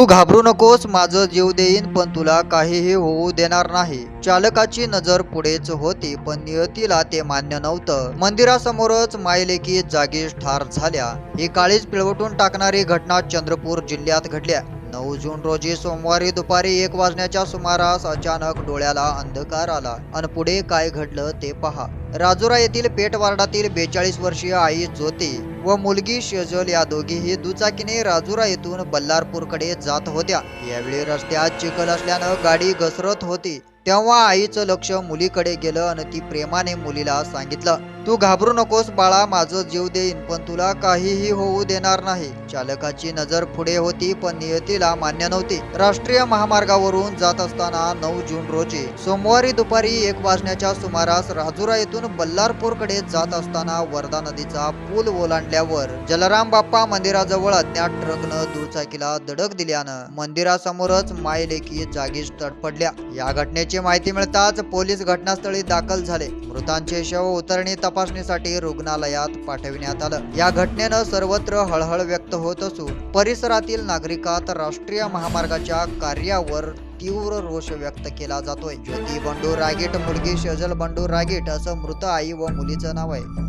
तू घाबरू नकोस माझं जीव देईन पण तुला काहीही होऊ देणार नाही. चालकाची नजर पुढेच होती पण नियतीला ते मान्य नव्हतं. मंदिरासमोरच मायलेकी जागीच ठार झाल्या. ही काळीच पिळवटून टाकणारी घटना चंद्रपूर जिल्ह्यात घडल्या. नऊ जून रोजी सोमवारी दुपारी एक वाजण्याच्या सुमारास अचानक डोळ्याला अंधकार आला. आणि पुढे काय घडलं ते पहा. राजुरा येथील पेठ वार्डातील बेचाळीस वर्षीय आई ज्योती व मुलगी शेजल या दोघीही दुचाकीने राजुरा येथून बल्लारपूरकडे जात होत्या. यावेळी रस्त्यात चिखल असल्यानं गाडी घसरत होती. तेव्हा आईचं लक्ष मुलीकडे गेलं आणि ती प्रेमाने मुलीला सांगितलं तू घाबरू नकोस बाळा माझं जीव देईन पण तुला काहीही होऊ देणार नाही. चालकाची नजर पुढे होती पण नियतीला मान्य नव्हती. राष्ट्रीय महामार्गावरून जात असताना नऊ जून रोजी सोमवारी दुपारी एक वाजण्याच्या सुमारास राजुरा येथून बल्लारपूरकडे जात असताना वर्धा नदीचा पूल ओलांडल्यावर जलराम बाप्पा मंदिराजवळ अज्ञात ट्रकनं दुचाकीला धडक दिल्यानं मंदिरासमोरच मायलेकी जागीच तडपडल्या या घटनेची माहिती मिळताच पोलीस घटनास्थळी दाखल झाले. मृतांचे शव उतरणी तपासणीसाठी रुग्णालयात पाठविण्यात आलं. या घटनेनं सर्वत्र हळहळ व्यक्त होत असून परिसरातील नागरिकात राष्ट्रीय महामार्गाच्या कार्यावर तीव्र रोष व्यक्त केला जातोय. ज्योती बंडू रागीट मुलगी शजल बंडू रागीट असं मृत आई व मुलीचं नाव आहे.